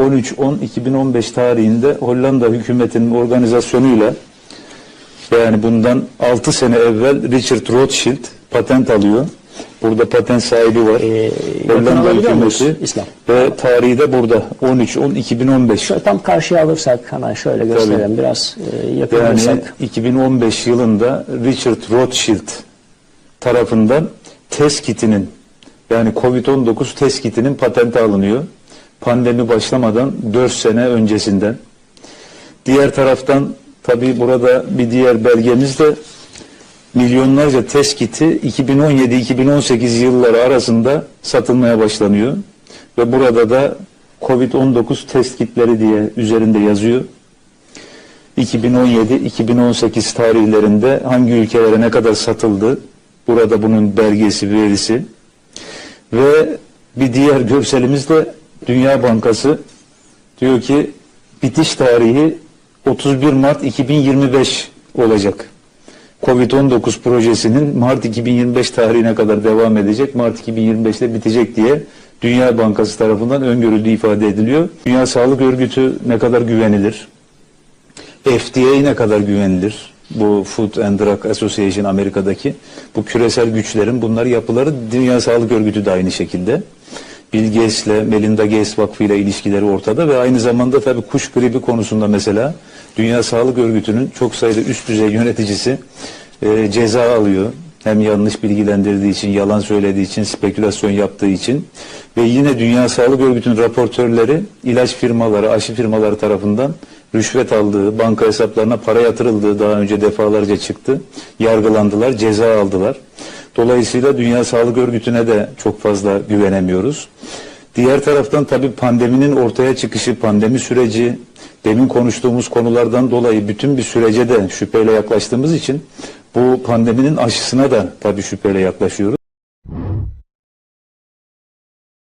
13-10-2015 tarihinde Hollanda hükümetinin organizasyonuyla yani bundan 6 sene evvel Richard Rothschild patent alıyor. Burada patent sahibi var. Ee, Hollanda hükümeti İslam? ve tarihi de burada 13-10-2015. Şöyle tam karşıya alırsak hemen şöyle gösterelim. Biraz e, yakın Yani alırsak. 2015 yılında Richard Rothschild tarafından test kitinin yani Covid-19 test kitinin patenti alınıyor. Pandemi başlamadan 4 sene öncesinden. Diğer taraftan tabi burada bir diğer belgemiz de milyonlarca test kiti 2017-2018 yılları arasında satılmaya başlanıyor. Ve burada da Covid-19 test kitleri diye üzerinde yazıyor. 2017-2018 tarihlerinde hangi ülkelere ne kadar satıldı? Burada bunun belgesi, verisi. Ve bir diğer görselimiz de Dünya Bankası diyor ki bitiş tarihi 31 Mart 2025 olacak. Covid-19 projesinin Mart 2025 tarihine kadar devam edecek. Mart 2025'te bitecek diye Dünya Bankası tarafından öngörüldüğü ifade ediliyor. Dünya Sağlık Örgütü ne kadar güvenilir? FDA ne kadar güvenilir? Bu Food and Drug Association Amerika'daki bu küresel güçlerin bunlar yapıları Dünya Sağlık Örgütü de aynı şekilde. Bill Gates'le Melinda Gates Vakfı ile ilişkileri ortada ve aynı zamanda tabii kuş gribi konusunda mesela Dünya Sağlık Örgütü'nün çok sayıda üst düzey yöneticisi e, ceza alıyor. Hem yanlış bilgilendirdiği için, yalan söylediği için, spekülasyon yaptığı için ve yine Dünya Sağlık Örgütü'nün raportörleri ilaç firmaları, aşı firmaları tarafından rüşvet aldığı, banka hesaplarına para yatırıldığı daha önce defalarca çıktı. Yargılandılar, ceza aldılar. Dolayısıyla Dünya Sağlık Örgütü'ne de çok fazla güvenemiyoruz. Diğer taraftan tabii pandeminin ortaya çıkışı, pandemi süreci, demin konuştuğumuz konulardan dolayı bütün bir sürece de şüpheyle yaklaştığımız için bu pandeminin aşısına da tabii şüpheyle yaklaşıyoruz.